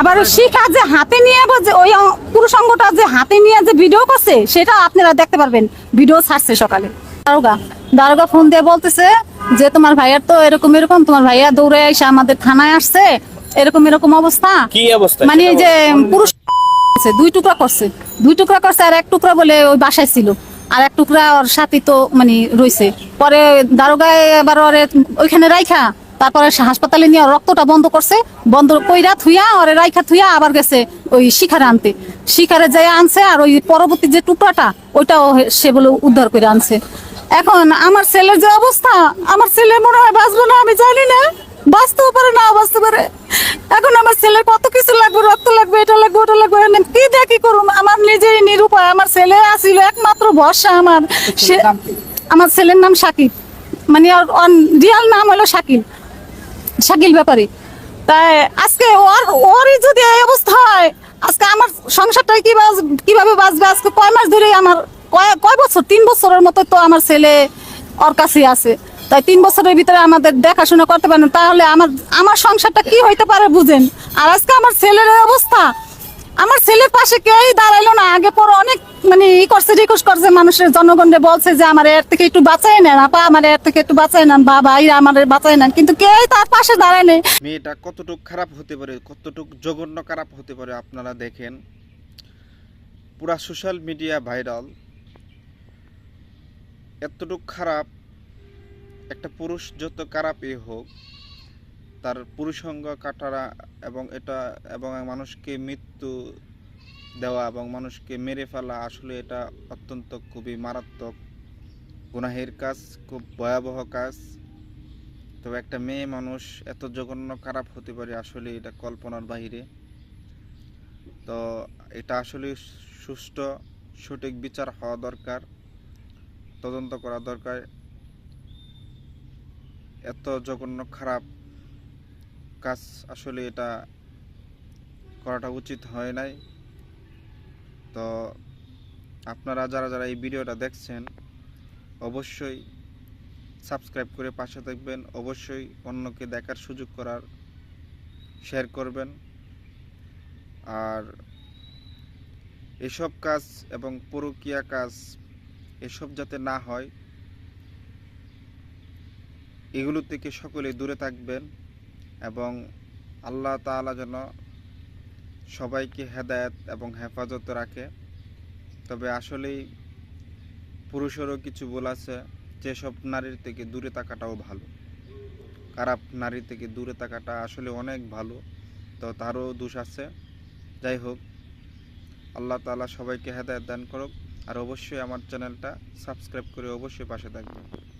আবার শিখা যে হাতে নিয়ে যে ওই পুরুষ অঙ্গটা যে হাতে নিয়ে যে ভিডিও করছে সেটা আপনারা দেখতে পারবেন। ভিডিও ছাড়ছে সকালে। দারোগা দারোগা ফোন দিয়ে বলতেছে যে তোমার ভাইয়ার তো এরকম এরকম। তোমার ভাইয়া দৌড়ে এসে আমাদের থানায় আসছে। এরকম এরকম অবস্থা। কি অবস্থা? মানে এই যে পুরুষ দুই টুকরা করছে। দুই টুকরা করছে আর এক টুকরা বলে ওই বাসায় ছিল। আর এক টুকরা ওর সাথে তো মানে রইছে। পরে দারোগায় এবার ওরে ওইখানে রাইখা তারপরে হাসপাতালে নিয়ে রক্তটা বন্ধ করছে বন্ধ কইরা থুইয়া আর রাইখা থুইয়া আবার গেছে ওই শিখারে আনতে। শিখারে যাই আনছে আর ওই পরবর্তী যে টুকরাটা ওইটাও সে বলে উদ্ধার করে আনছে। এখন আমার ছেলের যে অবস্থা আমার ছেলে মনে হয় বাঁচবো না আমি জানি না। বাঁচতেও পারে না বাঁচতে পারে। এখন আমার ছেলের কত কিছু লাগবে রক্ত লাগবে এটা লাগবে ওটা লাগবে কি দেখি করুন আমার নিজেই নিরুপায় আমার ছেলে আসিল একমাত্র ভরসা আমার। সে আমার ছেলের নাম শাকিব মানে রিয়াল নাম হলো শাকিল শাকিল ব্যাপারে। তাই আজকে ওর ওরই যদি এই অবস্থা হয়, আজকে আমার সংসারটা কি কীভাবে বাঁচবে? আজকে কয় মাস ধরে আমার কয় কয় বছর? তিন বছরের মতো তো আমার ছেলে ওর কাছে আছে। তাই তিন বছরের ভিতরে আমাদের দেখাশোনা করতে পারেন, তাহলে আমার আমার সংসারটা কি হইতে পারে বুঝেন? আর আজকে আমার ছেলের অবস্থা আমার ছেলের পাশে কেউই দাঁড়াইলো না। আগে পর অনেক মানে ই করছে, রিকোয়েস্ট করছে মানুষের জনগণে বলছে যে আমার এর থেকে একটু বাঁচাই নেন, আপা আমার এর থেকে একটু বাঁচাই নেন বা ভাইরা আমার বাঁচাই নেন। কিন্তু কেউই তার পাশে দাঁড়ায় নেই। মেয়েটা কতটুক খারাপ হতে পারে, কতটুক জঘন্য খারাপ হতে পারে আপনারা দেখেন। পুরা সোশ্যাল মিডিয়া ভাইরাল। এতটুক খারাপ, একটা পুরুষ যত খারাপই হোক তার পুরুষঙ্গ কাটারা এবং এটা এবং মানুষকে মৃত্যু দেওয়া এবং মানুষকে মেরে ফেলা আসলে এটা অত্যন্ত খুবই মারাত্মক গুনাহের কাজ, খুব ভয়াবহ কাজ। তবে একটা মেয়ে মানুষ এত জঘন্য খারাপ হতে পারে আসলে এটা কল্পনার বাইরে তো এটা আসলে সুষ্ঠু, সঠিক বিচার হওয়া দরকার, তদন্ত করা দরকার। এত জঘন্য খারাপ কাজ আসলে এটা করাটা উচিত হয় নাই। তো আপনারা যারা যারা এই ভিডিওটা দেখছেন, অবশ্যই সাবস্ক্রাইব করে পাশে থাকবেন, অবশ্যই অন্যকে দেখার সুযোগ করার শেয়ার করবেন। আর এসব কাজ এবং পরকীয়া কাজ এসব যাতে না হয়, এগুলো থেকে সকলে দূরে থাকবেন। এবং আল্লাহ তাআলা যেন সবাইকে হেদায়েত এবং হেফাজত রাখে। তবে আসলেই পুরুষেরও কিছু বল আছে, যেসব নারীর থেকে দূরে থাকাটাও ভালো। খারাপ নারী থেকে দূরে থাকাটা আসলে অনেক ভালো, তো তারও দোষ আছে। যাই হোক, আল্লাহ তাআলা সবাইকে হেদায়ত দান করুক, আর অবশ্যই আমার চ্যানেলটা সাবস্ক্রাইব করে অবশ্যই পাশে থাকবেন।